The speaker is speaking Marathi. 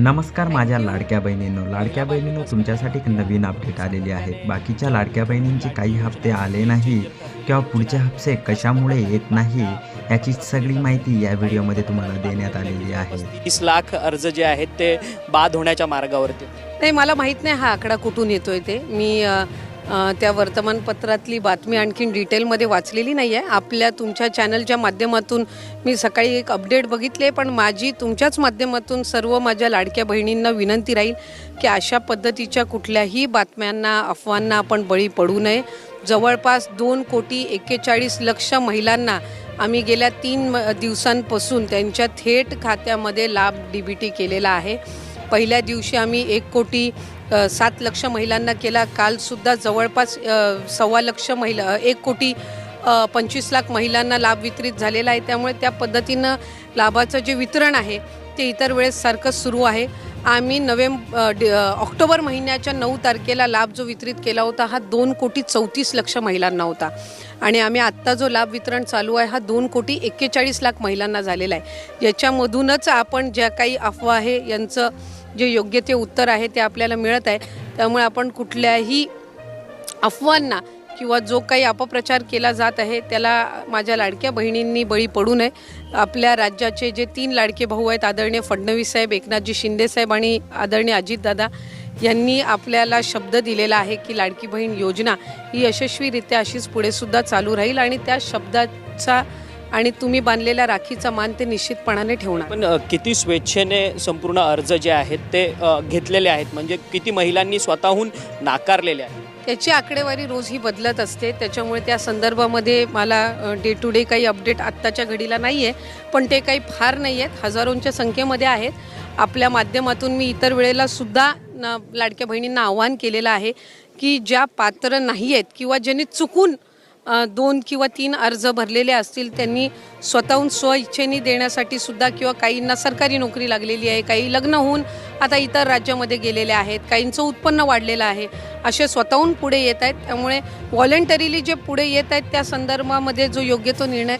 नमस्कार माझ्या लाडक्या बहिणींनो. लाडक्या बहिणींनो तुमच्यासाठी एक नवीन अपडेट आलेली आहे. बाकीच्या लाडक्या बहिणींचे काही हप्ते आले नाही किंवा पुढचे हप्ते कशामुळे येत नाही याची सगळी माहिती या व्हिडिओमध्ये तुम्हाला देण्यात आलेली आहे. तीस लाख अर्ज जे आहेत ते बाद होण्याच्या मार्गावरती. नाही मला माहीत नाही हा आकडा कुठून येतोय ते. मी अ, त्या वर्तमानपत्रातली बातमी आणखीन डिटेलमध्ये वाचलेली नाही आहे आपल्या तुमच्या चॅनलच्या माध्यमातून मी सकाळी एक अपडेट बघितले पण माझी तुमच्याच माध्यमातून सर्व माझ्या लाडक्या बहिणींना विनंती राहील की अशा पद्धतीच्या कुठल्याही बातम्यांना अफवांना आपण बळी पडू नये. जवळपास दोन कोटी एक्केचाळीस लक्ष महिलांना आम्ही गेल्या तीन म- दिवसांपासून त्यांच्या थेट खात्यामध्ये लाभ डी बी टी केलेला आहे. पहिल्या दिवशी आम्ही एक कोटी सात लक्ष महिलांना केला. कालसुद्धा जवळपास सव्वा लक्ष महिला एक कोटी पंचवीस लाख महिलांना लाभ वितरित झालेला आहे. त्यामुळे त्या पद्धतीनं लाभाचं जे वितरण आहे ते इतर वेळेस सारखंच सुरू आहे. आम्ही नोव्हेंब ऑक्टोबर महिन्याच्या नऊ तारखेला लाभ जो वितरित केला होता हा दोन कोटी चौतीस लक्ष महिलांना होता. आणि आम्ही आत्ता जो लाभ वितरण चालू आहे हा दोन कोटी एक्केचाळीस लाख महिलांना झालेला आहे. याच्यामधूनच आपण ज्या काही अफवा आहे यांचं जे योग्य ते उत्तर आहे ते आपल्याला मिळत आहे. त्यामुळे आपण कुठल्याही अफवांना किंवा जो काही अपप्रचार केला जात आहे त्याला माझ्या लाडक्या बहिणींनी बळी पडू नये. आपल्या राज्याचे जे तीन लाडके भाऊ आहेत आदरणीय फडणवीस साहेब एकनाथजी शिंदेसाहेब आणि आदरणीय अजितदादा यांनी आपल्याला शब्द दिलेला आहे की लाडकी बहीण योजना ही यशस्वीरित्या अशीच पुढेसुद्धा चालू राहील आणि त्या शब्दाचा आणि तुम्ही बांधलेल्या राखीचा मान ते निश्चितपणाने ठेवणार. पण किती स्वेच्छेने संपूर्ण अर्ज जे आहेत ते घेतलेले आहेत? म्हणजे किती महिलांनी स्वतःहून नाकारलेले आहेत? त्याची आकडेवारी रोज ही बदलत असते. त्याच्यामुळे त्या संदर्भामध्ये मला डे टू डे काही अपडेट आत्ताच्या घडीला नाही आहे पण ते काही फार नाही आहेत हजारोंच्या संख्येमध्ये आहेत. आपल्या माध्यमातून मी इतर वेळेला सुद्धा लाडक्या बहिणींना आव्हान केलेलं आहे की ज्या पात्र नाही आहेत किंवा ज्यांनी चुकून दोन किंवा तीन अर्ज भरलेले असतील त्यांनी स्वतःहून स्वइच्छेने देण्यासाठी सुद्धा किंवा काहींना सरकारी नोकरी लागलेली आहे काही लग्न होऊन आता इतर राज्यामध्ये गेलेले आहेत काहींचं उत्पन्न वाढलेलं आहे असे स्वतःहून पुढे येत आहेत. त्यामुळे व्हॉलेंटरीली जे पुढे येत आहेत त्या संदर्भामध्ये जो योग्य तो निर्णय